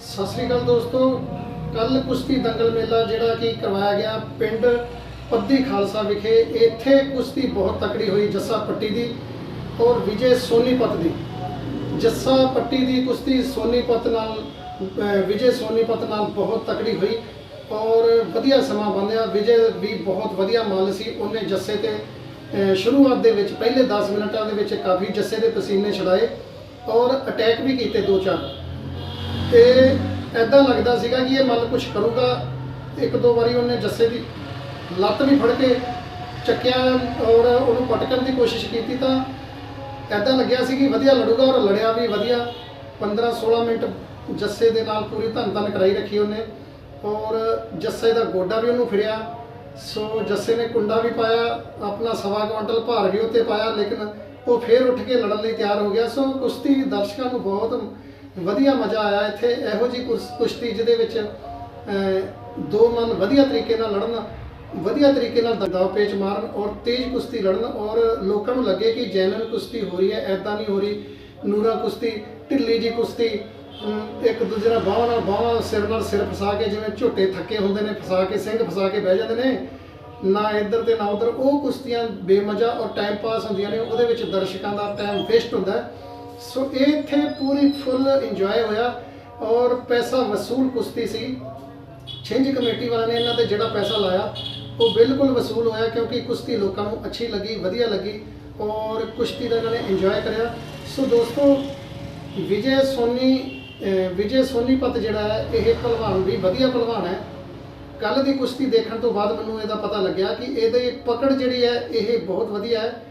ਸਤਿ ਸ੍ਰੀ ਅਕਾਲ ਦੋਸਤੋ। ਕੱਲ ਕੁਸ਼ਤੀ ਦੰਗਲ ਮੇਲਾ ਜਿਹੜਾ ਕਿ ਕਰਵਾਇਆ ਗਿਆ ਪਿੰਡ ਪੱਦੀ ਖਾਲਸਾ ਵਿਖੇ। ਇੱਥੇ ਕੁਸ਼ਤੀ ਬਹੁਤ ਤਕੜੀ ਹੋਈ ਜੱਸਾ ਪੱਟੀ ਦੀ ਔਰ ਵਿਜੇ ਸੋਨੀਪਤ ਦੀ। ਜੱਸਾ ਪੱਟੀ ਦੀ ਕੁਸ਼ਤੀ ਸੋਨੀਪਤ ਨਾਲ ਵਿਜੇ ਸੋਨੀਪਤ ਨਾਲ ਬਹੁਤ ਤਕੜੀ ਹੋਈ ਔਰ ਵਧੀਆ ਸਮਾਂ ਬੰਦਿਆ ਵਿਜੇ ਵੀ ਬਹੁਤ ਵਧੀਆ ਮੱਲ ਸੀ। ਉਹਨੇ ਜੱਸੇ ਤੇ ਸ਼ੁਰੂਆਤ ਦੇ ਵਿੱਚ ਪਹਿਲੇ 10 ਮਿੰਟਾਂ ਦੇ ਵਿੱਚ ਕਾਫੀ ਜੱਸੇ ਦੇ ਪਸੀਨੇ ਛੜਾਏ ਔਰ ਅਟੈਕ ਵੀ ਕੀਤੇ ਦੋ ਚਾਰ। ਤੇ ਐਦਾਂ ਲੱਗਦਾ ਸੀਗਾ ਕਿ ਇਹ ਮੱਲ ਕੁਝ ਕਰੂਗਾ। ਇੱਕ ਦੋ ਵਾਰੀ ਉਹਨੇ ਜੱਸੇ ਦੀ ਲੱਤ ਵੀ ਫੜ ਕੇ ਚੱਕਿਆ ਔਰ ਉਹਨੂੰ ਪਟਕਣ ਦੀ ਕੋਸ਼ਿਸ਼ ਕੀਤੀ ਤਾਂ ਐਦਾਂ ਲੱਗਿਆ ਸੀ ਕਿ ਵਧੀਆ ਲੜੂਗਾ ਔਰ ਲੜਿਆ ਵੀ ਵਧੀਆ। 15 16 ਮਿੰਟ ਜੱਸੇ ਦੇ ਨਾਲ ਪੂਰੀ ਧੰਨ ਧੰਨ ਕਰਾਈ ਰੱਖੀ ਉਹਨੇ ਔਰ ਜੱਸੇ ਦਾ ਗੋਡਾ ਵੀ ਉਹਨੂੰ ਫਿਰਿਆ। ਸੋ ਜੱਸੇ ਨੇ ਕੁੰਡਾ ਵੀ ਪਾਇਆ, ਆਪਣਾ ਸਵਾ ਕੁਇੰਟਲ ਭਾਰ ਵੀ ਉੱਤੇ ਪਾਇਆ, ਲੇਕਿਨ ਉਹ ਫੇਰ ਉੱਠ ਕੇ ਲੜਨ ਲਈ ਤਿਆਰ ਹੋ ਗਿਆ। ਸੋ ਕੁਸ਼ਤੀ ਦਰਸ਼ਕਾਂ ਨੂੰ ਬਹੁਤ ਵਧੀਆ ਮਜ਼ਾ ਆਇਆ ਇੱਥੇ। ਇਹੋ ਜੀ ਕੁਸ਼ਤੀ ਜਿਹਦੇ ਵਿੱਚ ਦੋ ਮਨ ਵਧੀਆ ਤਰੀਕੇ ਨਾਲ ਲੜਨ, ਵਧੀਆ ਤਰੀਕੇ ਨਾਲ ਦਬਾਅ ਪੇਚ ਮਾਰਨ ਔਰ ਤੇਜ਼ ਕੁਸ਼ਤੀ ਲੜਨ ਔਰ ਲੋਕਾਂ ਨੂੰ ਲੱਗੇ ਕਿ ਜੈਨੂਇਨ ਕੁਸ਼ਤੀ ਹੋ ਰਹੀ ਹੈ ਐਦਾਂ ਨਹੀਂ ਹੋ ਰਹੀ। ਨੂਰਾ ਕੁਸ਼ਤੀ, ਢਿੱਲੀ ਜੀ ਕੁਸ਼ਤੀ ਇੱਕ ਦੂਜੇ ਨਾਲ ਬਾਹਾਂ ਨਾਲ ਬਾਹਾਂ ਸਿਰ ਨਾਲ ਸਿਰ ਫਸਾ ਕੇ ਜਿਵੇਂ ਝੋਟੇ ਥੱਕੇ ਹੁੰਦੇ ਨੇ, ਫਸਾ ਕੇ, ਸਿੰਘ ਫਸਾ ਕੇ ਬਹਿ ਜਾਂਦੇ ਨੇ। ਨਾ ਇੱਧਰ ਤੇ ਨਾ ਉੱਧਰ, ਉਹ ਕੁਸ਼ਤੀਆਂ ਬੇਮਜ਼ਾ ਔਰ ਟਾਈਮ ਪਾਸ ਹੁੰਦੀਆਂ ਨੇ, ਉਹਦੇ ਵਿੱਚ ਦਰਸ਼ਕਾਂ ਦਾ ਟਾਈਮ ਵੇਸਟ ਹੁੰਦਾ ਸੋ ਇਹ ਇੱਥੇ ਪੂਰੀ ਫੁੱਲ ਇੰਜੋਏ ਹੋਇਆ ਔਰ ਪੈਸਾ ਵਸੂਲ ਕੁਸ਼ਤੀ ਸੀ। ਛਿੰਝ ਕਮੇਟੀ ਵਾਲਿਆਂ ਨੇ ਇਹਨਾਂ ਤੇ ਜਿਹੜਾ ਪੈਸਾ ਲਾਇਆ, ਉਹ ਬਿਲਕੁਲ ਵਸੂਲ ਹੋਇਆ ਕਿਉਂਕਿ ਕੁਸ਼ਤੀ ਲੋਕਾਂ ਨੂੰ ਅੱਛੀ ਲੱਗੀ, ਵਧੀਆ ਲੱਗੀ ਔਰ ਕੁਸ਼ਤੀ ਦਾ ਇਹਨਾਂ ਨੇ ਇੰਜੋਏ ਕਰਿਆ। ਸੋ ਦੋਸਤੋ, ਵਿਜੇ ਸੋਨੀ ਵਿਜੇ ਸੋਨੀਪਤ ਜਿਹੜਾ ਹੈ, ਇਹ ਪਹਿਲਵਾਨ ਵੀ ਵਧੀਆ ਪਹਿਲਵਾਨ ਹੈ। ਕੱਲ ਦੀ ਕੁਸ਼ਤੀ ਦੇਖਣ ਤੋਂ ਬਾਅਦ ਮੈਨੂੰ ਇਹਦਾ ਪਤਾ ਲੱਗਿਆ ਕਿ ਇਹਦੇ ਪਕੜ ਜਿਹੜੀ ਹੈ, ਇਹ ਬਹੁਤ ਵਧੀਆ ਹੈ।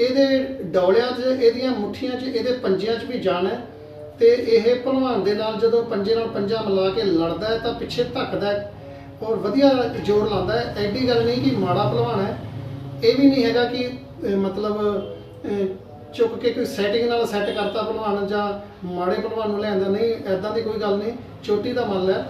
ਇਹਦੇ ਡੌਲਿਆਂ 'ਚ, ਇਹਦੀਆਂ ਮੁੱਠੀਆਂ 'ਚ, ਇਹਦੇ ਪੰਜਿਆਂ 'ਚ ਵੀ ਜਾਨ ਹੈ ਤੇ ਇਹ ਭਲਵਾਨ ਦੇ ਨਾਲ ਜਦੋਂ ਪੰਜੇ ਨਾਲ ਪੰਜਾ ਮਿਲਾ ਕੇ ਲੜਦਾ ਹੈ ਤਾਂ ਪਿੱਛੇ ਧੱਕਦਾ ਹੈ ਔਰ ਵਧੀਆ ਜ਼ੋਰ ਲਾਉਂਦਾ ਹੈ। ਐਡੀ ਗੱਲ ਨਹੀਂ ਕਿ ਮਾੜਾ ਭਲਵਾਨ ਹੈ। ਇਹ ਵੀ ਨਹੀਂ ਹੈਗਾ ਕਿ ਮਤਲਬ ਚੁੱਕ ਕੇ ਕੋਈ ਸੈਟਿੰਗ ਨਾਲ ਸੈੱਟ ਕਰਤਾ ਭਲਵਾਨ ਜਾਂ ਮਾੜੇ ਭਲਵਾਨ ਨੂੰ ਲਿਆਂਦਾ। ਨਹੀਂ ਐਦਾਂ ਦੀ ਕੋਈ ਗੱਲ ਨਹੀਂ। ਚੋਟੀ ਦਾ ਮੱਲ ਹੈ।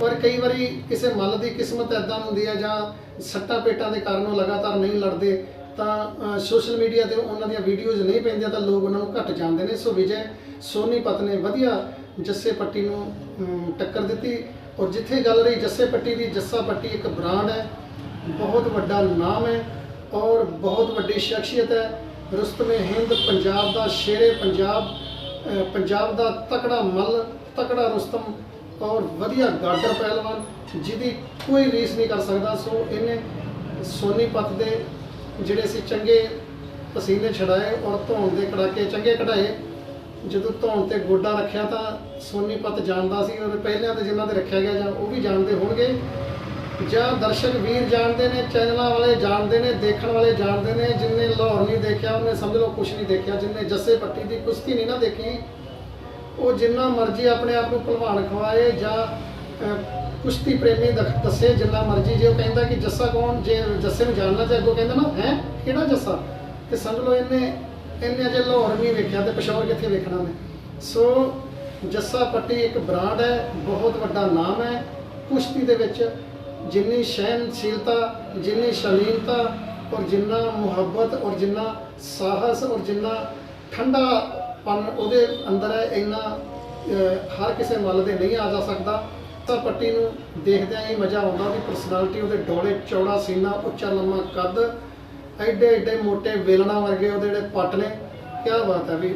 ਪਰ ਕਈ ਵਾਰੀ ਕਿਸੇ ਮੱਲ ਦੀ ਕਿਸਮਤ ਐਦਾਂ ਹੁੰਦੀ ਹੈ ਜਾਂ ਸੱਟਾ ਪੇਟਾਂ ਦੇ ਕਾਰਨ ਉਹ ਲਗਾਤਾਰ ਨਹੀਂ ਲੜਦੇ, ਤਾਂ ਸੋਸ਼ਲ ਮੀਡੀਆ ਤੇ ਉਹਨਾਂ ਦੀਆਂ ਵੀਡੀਓਜ਼ ਨਹੀਂ ਪੈਂਦੀਆਂ ਤਾਂ ਲੋਕ ਉਹਨਾਂ ਨੂੰ ਘੱਟ ਜਾਣਦੇ ਨੇ। ਸੋ ਵਿਜੇ ਸੋਨੀਪਤ ਨੇ ਵਧੀਆ ਜੱਸੇ ਪੱਟੀ ਨੂੰ ਟੱਕਰ ਦਿੱਤੀ ਔਰ ਜਿੱਥੇ ਗੱਲ ਰਹੀ ਜੱਸੇ ਪੱਟੀ ਦੀ, ਜੱਸਾ ਪੱਟੀ ਇੱਕ ਬ੍ਰਾਂਡ ਹੈ, ਬਹੁਤ ਵੱਡਾ ਨਾਮ ਹੈ ਔਰ ਬਹੁਤ ਵੱਡੀ ਸ਼ਖਸੀਅਤ ਹੈ। ਰੁਸਤਮੇ ਹਿੰਦ, ਪੰਜਾਬ ਦਾ ਸ਼ੇਰੇ ਪੰਜਾਬ ਪੰਜਾਬ ਦਾ ਤਕੜਾ ਮੱਲ, ਤਕੜਾ ਰੁਸਤਮ ਔਰ ਵਧੀਆ ਗਾਰਡਰ ਪਹਿਲਵਾਨ ਜਿਹਦੀ ਕੋਈ ਰੀਸ ਨਹੀਂ ਕਰ ਸਕਦਾ, ਸੋ ਇਹਨੇ ਸੋਨੀਪਤ ਦੇ ਜਿਹੜੇ ਸੀ ਚੰਗੇ ਪਸੀਨੇ ਛੜਾਏ ਔਰ ਧੌਣ ਦੇ ਕੜਾਕੇ ਚੰਗੇ ਕਢਾਏ। ਜਦੋਂ ਧੌਣ ਤੇ ਗੋਡਾ ਰੱਖਿਆ ਤਾਂ ਸੋਨੀਪਤ ਜਾਣਦਾ ਸੀ ਔਰ ਪਹਿਲਿਆਂ ਤੇ ਜਿਨ੍ਹਾਂ ਤੇ ਰੱਖਿਆ ਗਿਆ ਜਾਂ ਉਹ ਵੀ ਜਾਣਦੇ ਹੋਣਗੇ। ਜਾਂ ਦਰਸ਼ਕ ਵੀਰ ਜਾਣਦੇ ਨੇ, ਚੈਨਲਾਂ ਵਾਲੇ ਜਾਣਦੇ ਨੇ, ਦੇਖਣ ਵਾਲੇ ਜਾਣਦੇ ਨੇ ਜਿਨਨੇ ਲਾਹੌਰ ਨਹੀਂ ਦੇਖਿਆ, ਉਹਨੇ ਸਮਝ ਲਓ ਕੁਝ ਨਹੀਂ ਦੇਖਿਆ ਜਿਨਨੇ ਜੱਸੇ ਪੱਟੀ ਦੀ ਕੁਸ਼ਤੀ ਨਹੀਂ ਨਾ ਦੇਖੀ ਉਹ ਜਿੰਨਾ ਮਰਜ਼ੀ ਆਪਣੇ ਆਪ ਨੂੰ ਭਲਵਾਨ ਖਵਾਏ ਜਾਂ ਕੁਸ਼ਤੀ ਪ੍ਰੇਮੀ ਦਖ- ਦੱਸੇ ਜਿੰਨਾ ਮਰਜ਼ੀ। ਜੇ ਉਹ ਕਹਿੰਦਾ ਕਿ ਜੱਸਾ ਕੌਣ? ਜੇ ਜੱਸੇ ਨੂੰ ਜਾਣਨਾ ਤੇ ਅੱਗੋਂ ਕਹਿੰਦਾ, ਨਾ, ਹੈ? ਕਿਹੜਾ ਜੱਸਾ? ਤੇ ਸਮਝ ਲਓ ਇਹਨੇ ਇਹਨੇ ਅਜੇ ਲਾਹੌਰ ਨਹੀਂ ਵੇਖਿਆ ਤੇ ਪਸ਼ੌਰ ਕਿੱਥੇ ਵੇਖਣਾ ਨੇ ਸੋ, ਜੱਸਾ ਪੱਟੀ ਇੱਕ ਬ੍ਰਾਂਡ ਹੈ, ਬਹੁਤ ਵੱਡਾ ਨਾਮ ਹੈ। ਕੁਸ਼ਤੀ ਦੇ ਵਿੱਚ ਜਿੰਨੀ ਸਹਿਨਸ਼ੀਲਤਾ ਜਿੰਨੀ ਸ਼ਲੀਨਤਾ ਔਰ ਜਿੰਨਾ ਮੁਹੱਬਤ ਔਰ ਜਿੰਨਾ ਸਾਹਸ ਔਰ ਜਿੰਨਾ ਠੰਡਾ ਠੰਡਾਪਨ ਉਹਦੇ ਅੰਦਰ ਹੈ ਇੰਨਾ ਹਰ ਕਿਸੇ ਮੱਲ ਦੇ ਨਹੀਂ ਆ ਜਾ ਸਕਦਾ, ਤਾਂ ਪੱਟੀ ਨੂੰ ਦੇਖਦਿਆਂ ਹੀ ਮਜ਼ਾ ਆਉਂਦਾ ਉਹਦੀ ਪਰਸਨੈਲਿਟੀ ਉਹਦੇ ਡੋਲੇ, ਚੌੜਾ ਸੀਨਾ, ਉੱਚਾ ਲੰਮਾ ਕੱਦ, ਐਡੇ ਐਡੇ ਮੋਟੇ ਵੇਲਣਾ ਵਰਗੇ ਉਹਦੇ ਜਿਹੜੇ ਪੱਟ ਨੇ। ਕੀ ਬਾਤ ਹੈ ਵੀ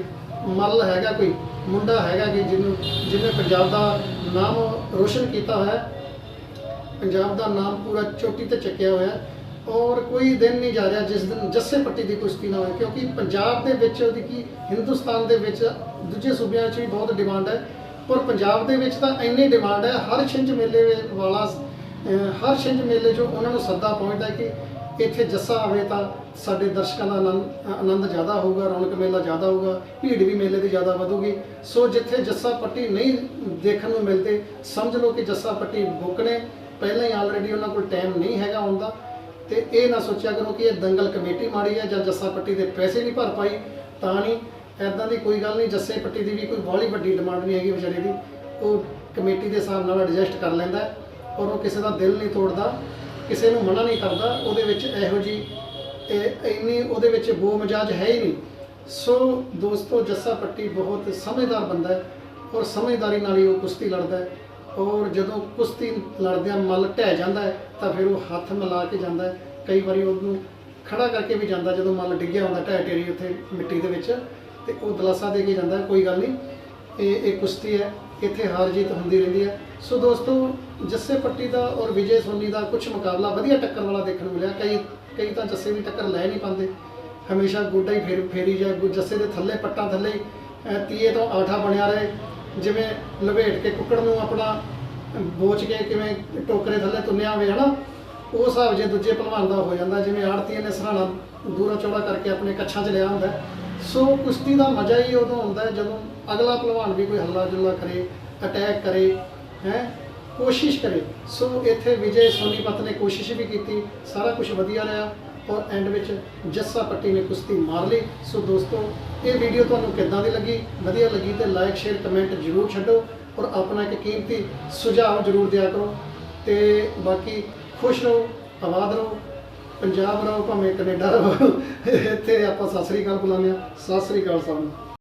ਮੱਲ ਹੈਗਾ ਕੋਈ, ਮੁੰਡਾ ਹੈਗਾ ਕਿ ਜਿਹਨੂੰ, ਜਿਹਨੇ ਪੰਜਾਬ ਦਾ ਨਾਮ ਰੋਸ਼ਨ ਕੀਤਾ ਹੋਇਆ ਪੰਜਾਬ ਦਾ ਨਾਮ ਪੂਰਾ ਚੋਟੀ ਤੇ ਚੱਕਿਆ ਹੋਇਆ ਔਰ ਕੋਈ ਦਿਨ ਨਹੀਂ ਜਾ ਰਿਹਾ ਜਿਸ ਦਿਨ ਜੱਸੇ ਪੱਟੀ ਦੀ ਕੁਸ਼ਤੀ ਨਾ ਹੋਵੇ ਕਿਉਂਕਿ ਪੰਜਾਬ ਦੇ ਵਿੱਚ ਉਹਦੀ ਕੀ ਹਿੰਦੁਸਤਾਨ ਦੇ ਵਿੱਚ ਦੂਜੇ ਸੂਬਿਆਂ 'ਚ ਵੀ ਬਹੁਤ ਡਿਮਾਂਡ ਹੈ, ਪਰ ਪੰਜਾਬ ਦੇ ਵਿੱਚ ਤਾਂ ਇੰਨੀ ਡਿਮਾਂਡ ਹੈ, ਹਰ ਛਿੰਝ ਮੇਲੇ ਵਾਲਾ ਹਰ ਛਿੰਝ ਮੇਲੇ 'ਚੋਂ ਉਹਨਾਂ ਨੂੰ ਸੱਦਾ ਪਹੁੰਚਦਾ ਹੈ ਕਿ ਇੱਥੇ ਜੱਸਾ ਆਵੇ ਤਾਂ ਸਾਡੇ ਦਰਸ਼ਕਾਂ ਦਾ ਆਨੰਦ ਆਨੰਦ ਜ਼ਿਆਦਾ ਹੋਊਗਾ, ਰੌਣਕ ਮੇਲਾ ਜ਼ਿਆਦਾ ਹੋਊਗਾ, ਭੀੜ ਵੀ ਮੇਲੇ ਦੀ ਜ਼ਿਆਦਾ ਵਧੂਗੀ। ਸੋ ਜਿੱਥੇ ਜੱਸਾ ਪੱਟੀ ਨਹੀਂ ਦੇਖਣ ਨੂੰ ਮਿਲਦੇ, ਸਮਝ ਲਓ ਕਿ ਜੱਸਾ ਪੱਟੀ ਬੁੱਕ ਨੇ, ਪਹਿਲਾਂ ਹੀ ਆਲਰੇਡੀ ਉਹਨਾਂ ਕੋਲ ਟਾਈਮ ਨਹੀਂ ਹੈਗਾ ਆਉਣ ਦਾ। ਤੇ ਇਹ ਨਾ ਸੋਚਿਆ ਕਰੋ ਕਿ ਇਹ ਦੰਗਲ ਕਮੇਟੀ ਮਾੜੀ ਹੈ ਜਾਂ ਜੱਸਾ ਪੱਟੀ ਦੇ ਪੈਸੇ ਨਹੀਂ ਭਰ ਪਾਈ, ਤਾਂ ਨਹੀਂ ਐਦਾਂ ਦੀ ਕੋਈ ਗੱਲ ਨਹੀਂ, ਜੱਸੇ ਪੱਟੀ ਦੀ ਵੀ ਕੋਈ ਬਹੁਤ ਵੱਡੀ ਡਿਮਾਂਡ ਨਹੀਂ ਹੈਗੀ ਵਿਚਾਰੇ ਦੀ। ਉਹ ਕਮੇਟੀ ਦੇ ਹਿਸਾਬ ਨਾਲ ਐਡਜਸਟ ਕਰ ਲੈਂਦਾ ਔਰ ਉਹ ਕਿਸੇ ਦਾ ਦਿਲ ਨਹੀਂ ਤੋੜਦਾ, ਕਿਸੇ ਨੂੰ ਮਨਾ ਨਹੀਂ ਕਰਦਾ, ਉਹਦੇ ਵਿੱਚ ਇਹੋ ਜੀ ਇਹ ਇੰਨੀ ਉਹਦੇ ਵਿੱਚ ਬੋ ਮਜਾਜ ਹੈ ਹੀ ਨਹੀਂ। ਸੋ ਦੋਸਤੋ, ਜੱਸਾ ਪੱਟੀ ਬਹੁਤ ਸਮਝਦਾਰ ਬੰਦਾ ਹੈ ਔਰ ਸਮਝਦਾਰੀ ਨਾਲ ਹੀ ਉਹ ਕੁਸ਼ਤੀ ਲੜਦਾ ਹੈ। ਔਰ ਜਦੋਂ ਕੁਸ਼ਤੀ ਲੜਦਿਆਂ ਮੱਲ ਢਹਿ ਜਾਂਦਾ ਹੈ, ਤਾਂ ਫਿਰ ਉਹ ਹੱਥ ਮਿਲਾ ਕੇ ਜਾਂਦਾ ਹੈ। ਕਈ ਵਾਰੀ ਉਹਨੂੰ ਖੜਾ ਕਰਕੇ ਵੀ ਜਾਂਦਾ ਜਦੋਂ ਮੱਲ ਡਿੱਗਿਆ ਹੁੰਦਾ ਢਹਿ ਢੇਰੀ ਉੱਥੇ ਮਿੱਟੀ ਦੇ ਵਿੱਚ, ਤੇ ਉਹ ਦਲਾਸਾ ਦੇ ਕੇ ਜਾਂਦਾ ਕੋਈ ਗੱਲ ਨਹੀਂ। ਇਹ ਇਹ ਕੁਸ਼ਤੀ ਹੈ, ਇੱਥੇ ਹਾਰ ਜੀਤ ਹੁੰਦੀ ਰਹਿੰਦੀ ਹੈ। ਸੋ ਦੋਸਤੋ, ਜੱਸੇ ਪੱਟੀ ਦਾ ਔਰ ਵਿਜੇ ਸੋਨੀ ਦਾ ਕੁਝ ਮੁਕਾਬਲਾ ਵਧੀਆ ਟੱਕਰ ਵਾਲਾ ਦੇਖਣ ਨੂੰ ਮਿਲਿਆ। ਕਈ ਕਈ ਤਾਂ ਜੱਸੇ ਵੀ ਟੱਕਰ ਲੈ ਨਹੀਂ ਪਾਉਂਦੇ। ਹਮੇਸ਼ਾ ਗੋਡਾ ਹੀ ਫੇਰ, ਫੇਰੀ ਜਾਂ ਗੁ- ਜੱਸੇ ਦੇ ਥੱਲੇ, ਪੱਟਾਂ ਥੱਲੇ ਤੀਏ ਤੋਂ ਆਠਾ ਬਣਿਆ ਰਹੇ। ਜਿਵੇਂ ਲਵੇਟ ਕੇ ਕੁੱਕੜ ਨੂੰ ਆਪਣਾ ਬੋਚ ਕੇ ਕਿਵੇਂ ਟੋਕਰੇ ਥੱਲੇ ਤੁੰਨਿਆ ਹੋਵੇ, ਹਨਾ? ਉਹ ਹਿਸਾਬ ਜੇ ਦੂਜੇ ਭਲਵਾਨ ਦਾ ਹੋ ਜਾਂਦਾ, ਜਿਵੇਂ ਆੜਤੀਆਂ ਨੇ ਸਰਾਣਾ ਦੂਰਾ ਚੌੜਾ ਕਰਕੇ ਆਪਣੇ ਕੱਛਾਂ 'ਚ ਲਿਆ ਹੁੰਦਾ। ਸੋ ਕੁਸ਼ਤੀ ਦਾ ਮਜ਼ਾ ਹੀ ਉਦੋਂ ਆਉਂਦਾ ਜਦੋਂ ਅਗਲਾ ਭਲਵਾਨ ਵੀ ਕੋਈ ਹੱਲਾ ਜੁੱਲਾ ਕਰੇ ਅਟੈਕ ਕਰੇ, ਹੈ? ਕੋਸ਼ਿਸ਼ ਕਰੇ। ਸੋ ਇੱਥੇ ਵਿਜੇ ਸੋਨੀਪਤ ਨੇ ਕੋਸ਼ਿਸ਼ ਵੀ ਕੀਤੀ, ਸਾਰਾ ਕੁਝ ਵਧੀਆ ਰਿਹਾ। ਔਰ ਐਂਡ ਵਿੱਚ ਜੱਸਾ ਪੱਟੀ ਨੇ ਕੁਸ਼ਤੀ ਮਾਰ ਲਈ। ਸੋ ਦੋਸਤੋ, ਇਹ ਵੀਡੀਓ ਤੁਹਾਨੂੰ ਕਿੱਦਾਂ ਦੀ ਲੱਗੀ? ਵਧੀਆ ਲੱਗੀ ਤੇ ਲਾਈਕ ਸ਼ੇਅਰ ਕਮੈਂਟ ਜ਼ਰੂਰ ਛੱਡੋ ਔਰ ਆਪਣਾ ਇੱਕ ਕੀਮਤੀ ਸੁਝਾਅ ਜ਼ਰੂਰ ਦਿਆ ਕਰੋ। ਤੇ ਬਾਕੀ ਖੁਸ਼ ਰਹੋ, ਆਬਾਦ ਰਹੋ, ਪੰਜਾਬ ਰਹੋ, ਭਾਵੇਂ ਕੈਨੇਡਾ ਰਹੋ। ਇੱਥੇ ਆਪਾਂ ਸਤਿ ਸ੍ਰੀ ਅਕਾਲ ਬੁਲਾਉਂਦੇ ਹਾਂ। ਸਤਿ ਸ੍ਰੀ ਅਕਾਲ ਸਭ ਨੂੰ।